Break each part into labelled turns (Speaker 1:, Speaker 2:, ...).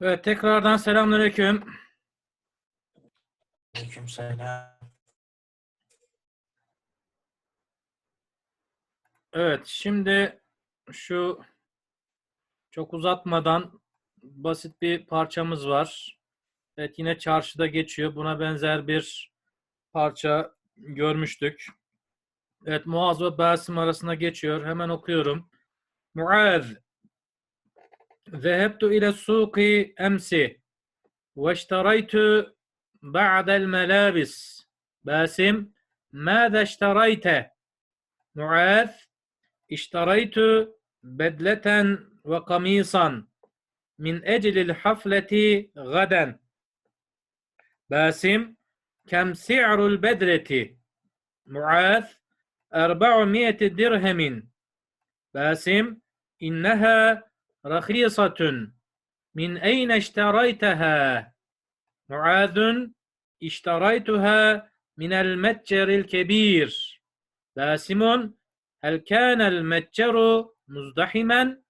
Speaker 1: Evet, tekrardan selamünaleyküm.
Speaker 2: Aleykümselam.
Speaker 1: Evet, şimdi şu çok uzatmadan basit bir parçamız var. Evet, yine çarşıda geçiyor. Buna benzer bir parça görmüştük. Evet, Muaz ve Basim arasında geçiyor. Hemen okuyorum. Muaz ذهبت إلى السوق أمس واشتريت بعض الملابس باسم ماذا اشتريت؟ معاذ اشتريت بدلة وقميصا من أجل الحفلة غدا باسم كم سعر البدلة؟ معاذ أربعمائة درهم باسم إنها رخيصة من أين اشتريتها؟ معاذ اشتريتها من المتجر الكبير باسم هل كان المتجر مزدحما؟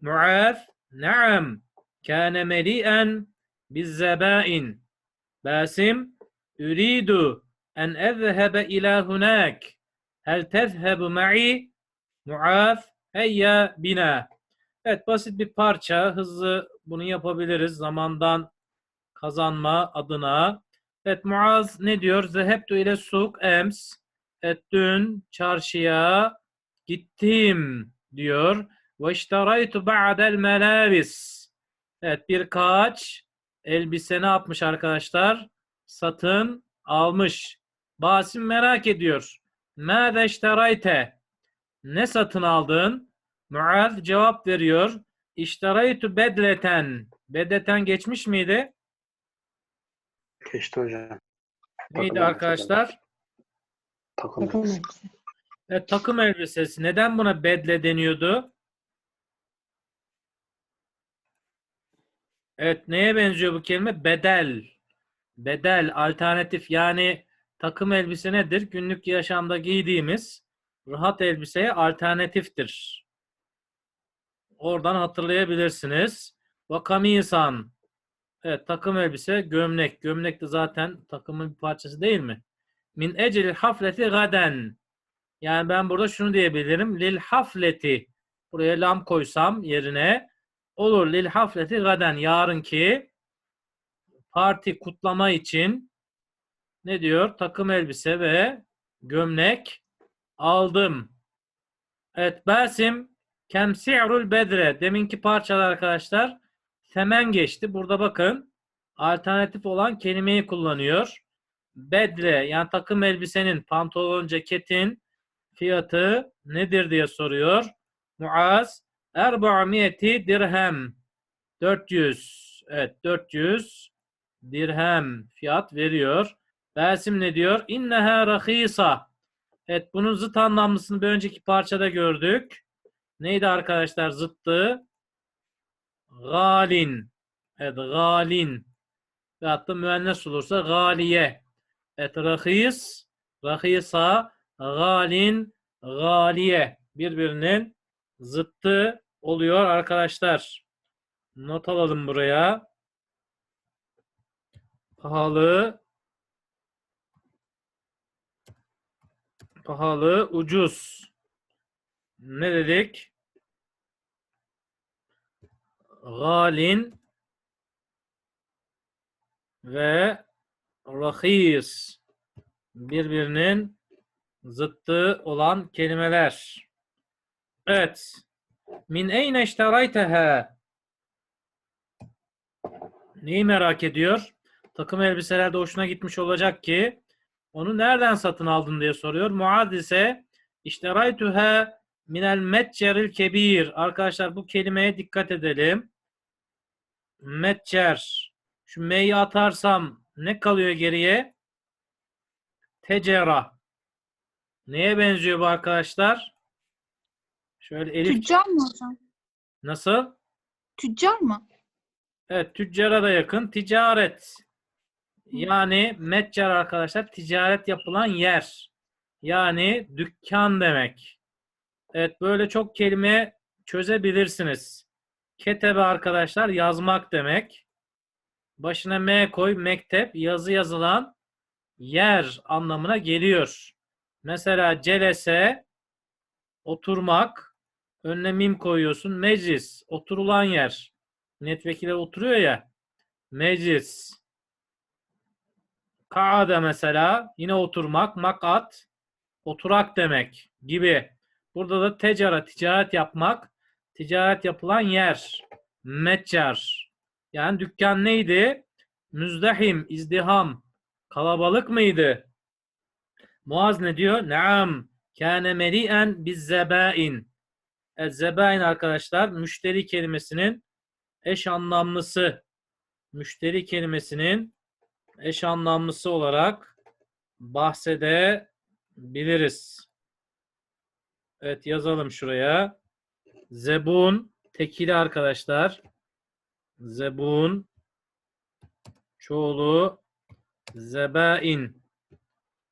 Speaker 1: معاذ نعم كان مليئا بالزبائن باسم أريد أن أذهب إلى هناك هل تذهب معي؟ معاذ هيا بنا Evet basit bir parça. Hızlı bunu yapabiliriz zamandan kazanma adına. Evet Muaz ne diyor? Zehebtu ile suk ems. Evet dün çarşıya gittim diyor. Ve iştaraytu ba'del melabis. Evet birkaç elbise ne yapmış arkadaşlar? Satın almış. Basim merak ediyor. Mâze iştarayte? Ne satın aldın? Muaz cevap veriyor. İştaraytu bedleten. Bedleten geçmiş miydi?
Speaker 3: Geçti hocam.
Speaker 1: Neydi
Speaker 3: Takım
Speaker 1: arkadaşlar?
Speaker 3: Takım.
Speaker 4: Takım
Speaker 3: elbise.
Speaker 1: Evet, takım elbisesi. Neden buna bedle deniyordu? Evet, neye benziyor bu kelime? Bedel. Bedel, alternatif. Yani takım elbise nedir? Günlük yaşamda giydiğimiz rahat elbiseye alternatiftir. Oradan hatırlayabilirsiniz. Vakamisan. Evet, takım elbise, gömlek. Gömlek de zaten takımın bir parçası değil mi? Min ecel hafleti gaden. Yani ben burada şunu diyebilirim. Lil hafleti. Buraya lam koysam yerine olur. Lil hafleti gaden. Yarınki parti kutlama için ne diyor? Takım elbise ve gömlek aldım. Evet Basim kem si'rul bedre. Deminki parçalar arkadaşlar semen geçti. Burada bakın alternatif olan kelimeyi kullanıyor. Bedre yani takım elbisenin, pantolon, ceketin fiyatı nedir diye soruyor. Muaz erba'miyeti dirhem 400 evet 400 dirhem fiyat veriyor. Basim ne diyor? İnneha rahisa. Evet bunun zıt anlamlısını bir önceki parçada gördük. Neydi arkadaşlar zıttı? Galin. Evet galin. Ve hatta müennes olursa galiye. Evet rahis, rahisa, galin, galiye. Birbirinin zıttı oluyor arkadaşlar. Not alalım buraya. Pahalı, pahalı, ucuz. Ne dedik? Galin ve rahis birbirinin zıttı olan kelimeler. Evet. Min eyne iştarayteha Neyi merak ediyor? Takım elbiselerde hoşuna gitmiş olacak ki onu nereden satın aldın diye soruyor. Muad ise iştaraytuha minel metceril kebir. Arkadaşlar bu kelimeye dikkat edelim. Metcer. Şu me'yi atarsam ne kalıyor geriye? Tecera. Neye benziyor bu arkadaşlar? Şöyle elif
Speaker 4: Tüccar mı hocam?
Speaker 1: nasıl?
Speaker 4: Tüccar mı?
Speaker 1: Evet, tüccara da yakın. Ticaret. Yani metcar arkadaşlar ticaret yapılan yer. Yani dükkan demek. Evet, böyle çok kelime çözebilirsiniz. Ketebe arkadaşlar yazmak demek. Başına M koy mektep yazı yazılan yer anlamına geliyor. Mesela celese oturmak önüne mim koyuyorsun. Meclis oturulan yer. Milletvekili oturuyor ya. Meclis. Kaade mesela yine oturmak. Makat oturak demek gibi. Burada da tecara ticaret yapmak. Ticaret yapılan yer. Meccar. Yani dükkan neydi? Müzdahim, izdiham. Kalabalık mıydı? Muaz ne diyor? Naam. Kâne meli'en biz zebain. zebain arkadaşlar müşteri kelimesinin eş anlamlısı. Müşteri kelimesinin eş anlamlısı olarak bahsedebiliriz. Evet yazalım şuraya. Zebun tekili arkadaşlar. Zebun çoğulu zebain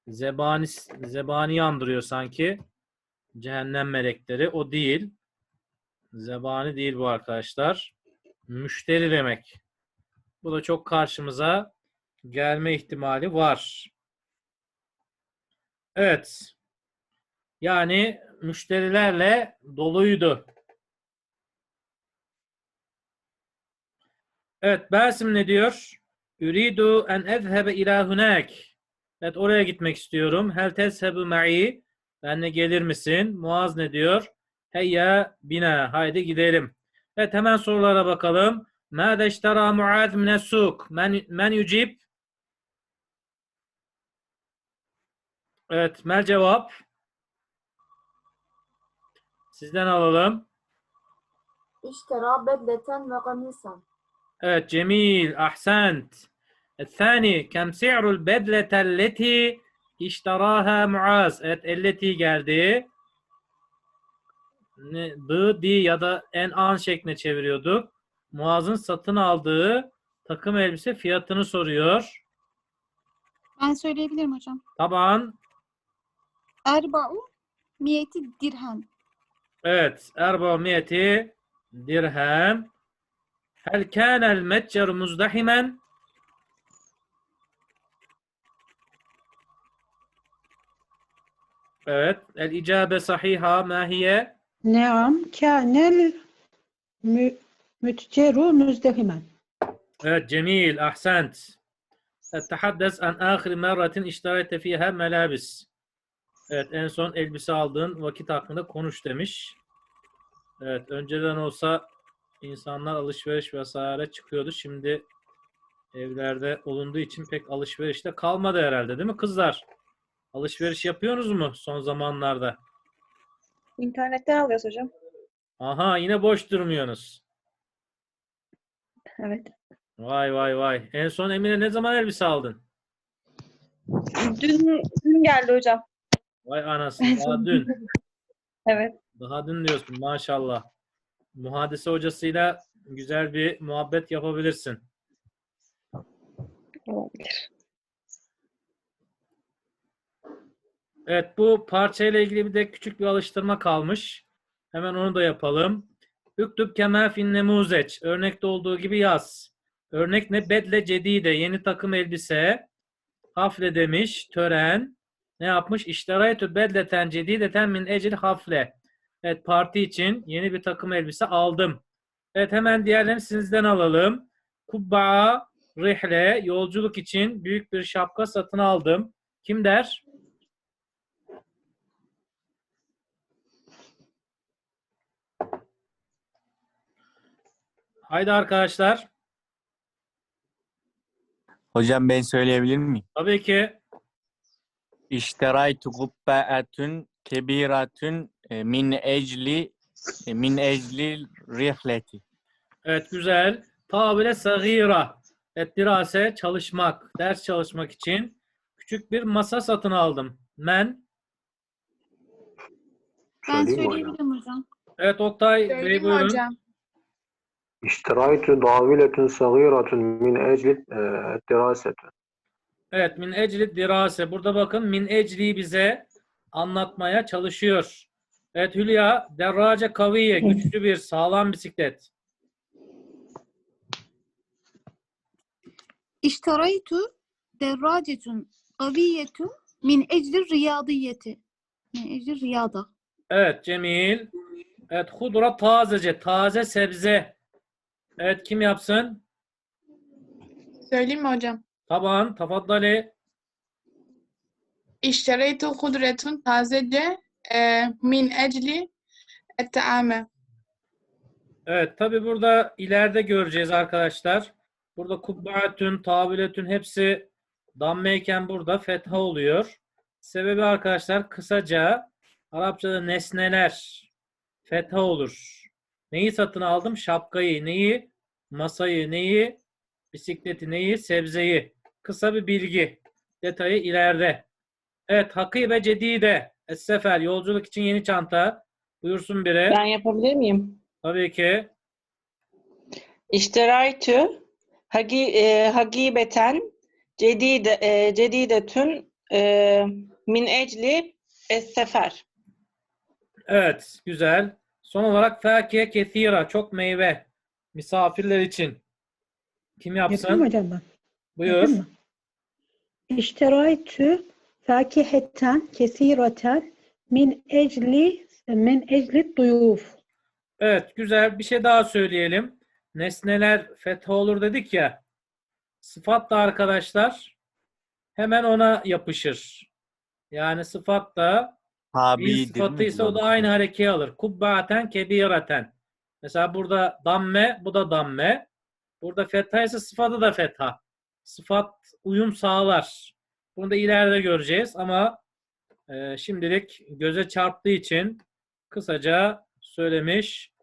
Speaker 1: zebani zebani andırıyor sanki. Cehennem melekleri o değil. Zebani değil bu arkadaşlar. Müşteri demek. Bu da çok karşımıza gelme ihtimali var. Evet. Yani müşterilerle doluydu. Evet Basim ne diyor? Üridu en ezhebe ila hunek. Evet oraya gitmek istiyorum. Hel tezhebu ma'i. Benle gelir misin? Muaz ne diyor? Heyya bina. Haydi gidelim. Evet hemen sorulara bakalım. Mâde iştera Muaz mine suk. Men, men yücib. Evet mel cevap. Sizden alalım.
Speaker 2: İştera bedleten ve gamisen.
Speaker 1: Evet, Cemil, ahsent. الثاني كم سعر البدلة التي اشتراها معاذ? Evet, elleti geldi. Ne, the, di ya da en an şeklinde çeviriyorduk. Muaz'ın satın aldığı takım elbise fiyatını soruyor.
Speaker 4: Ben söyleyebilirim hocam.
Speaker 1: Taban,
Speaker 4: Erba'u miyeti dirhem.
Speaker 1: evet, erba miyeti dirhem. Hel kânel meccer muzdahimen Evet. El icabe sahiha mahiye. Neam
Speaker 5: kânel mü, mütceru müzdehimen.
Speaker 1: Evet. Cemil. Ahsent. Ettehaddes an ahir merratin iştarete fiha melabis. Evet. En son elbise aldığın vakit hakkında konuş demiş. Evet. Önceden olsa insanlar alışveriş vesaire çıkıyordu. Şimdi evlerde olunduğu için pek alışverişte kalmadı herhalde değil mi kızlar? Alışveriş yapıyorsunuz mu son zamanlarda?
Speaker 6: İnternetten alıyoruz hocam.
Speaker 1: Aha, yine boş durmuyorsunuz.
Speaker 6: Evet.
Speaker 1: Vay vay vay. En son Emine ne zaman elbise aldın?
Speaker 6: Dün, dün geldi hocam.
Speaker 1: Vay anasını. Daha dün.
Speaker 6: Evet.
Speaker 1: Daha dün diyorsun maşallah. Muhadise hocasıyla güzel bir muhabbet yapabilirsin.
Speaker 6: Olabilir.
Speaker 1: Evet bu parçayla ilgili bir de küçük bir alıştırma kalmış. Hemen onu da yapalım. Üktüb kemâ fin nemuzeç. Örnekte olduğu gibi yaz. Örnek ne? Bedle cedide. Yeni takım elbise. Hafle demiş. Tören. Ne yapmış? İştaraytü bedleten cedideten min ecil hafle. Evet parti için yeni bir takım elbise aldım. Evet hemen diğerlerini sizden alalım. Kubba rihle yolculuk için büyük bir şapka satın aldım. Kim der? Haydi arkadaşlar.
Speaker 7: Hocam ben söyleyebilir miyim?
Speaker 1: Tabii ki
Speaker 7: İşteraytu kubbaatun kebiratun e, e, min ecli e, min ecli rihleti.
Speaker 1: Evet güzel. Tabile sagira. Ettirase çalışmak, ders çalışmak için küçük bir masa satın aldım. Men.
Speaker 4: Ben söyleyebilirim hocam.
Speaker 1: Evet Oktay Bey
Speaker 4: Söyleyeyim mi
Speaker 1: buyurun.
Speaker 4: hocam?
Speaker 3: İştiraytu daviletun sagiratun min ecli e.
Speaker 1: Evet min ecli dirase. Burada bakın min ecli bize anlatmaya çalışıyor. Evet Hülya, Derrace Kaviye, güçlü bir, sağlam bisiklet.
Speaker 4: İştaraytu derracetun kaviyetun min eclir riyadiyeti. Min eclir riyada.
Speaker 1: Evet Cemil. Evet hudura tazece, taze sebze. Evet kim yapsın?
Speaker 8: Söyleyeyim mi hocam?
Speaker 1: Taban, tafaddali.
Speaker 8: İştaraytu hudretun tazece min ecli etteame.
Speaker 1: Evet tabi burada ileride göreceğiz arkadaşlar. Burada kubbatün, tabiletün hepsi dammeyken burada fetha oluyor. Sebebi arkadaşlar kısaca Arapçada nesneler fetha olur. Neyi satın aldım? Şapkayı, neyi? Masayı, neyi? Bisikleti, neyi? Sebzeyi. Kısa bir bilgi. Detayı ileride. Evet, Hakibe Cedide. Es-Sefer, yolculuk için yeni çanta. Buyursun biri.
Speaker 9: Ben yapabilir miyim?
Speaker 1: Tabii ki.
Speaker 9: İşteraytü hagi, e, hagibeten cedide, e, cedidetün e, min ecli es-sefer.
Speaker 1: Evet, güzel. Son olarak fakiye kethira, çok meyve. Misafirler için. Kim
Speaker 5: Yapayım
Speaker 1: yapsın?
Speaker 5: mı hocam ben?
Speaker 1: Buyur.
Speaker 5: Yapayım mı? İşteraytü fakiheten kesireten min ecli min ecli duyuf.
Speaker 1: Evet, güzel. Bir şey daha söyleyelim. Nesneler fetha olur dedik ya. Sıfat da arkadaşlar hemen ona yapışır. Yani sıfat da bir
Speaker 7: Tabidir
Speaker 1: sıfatı ise o da aynı harekeyi alır. Kubbaten kebiraten. Mesela burada damme, bu da damme. Burada fetha ise sıfatı da fetha. Sıfat uyum sağlar. Bunu da ileride göreceğiz ama e, şimdilik göze çarptığı için kısaca söylemiş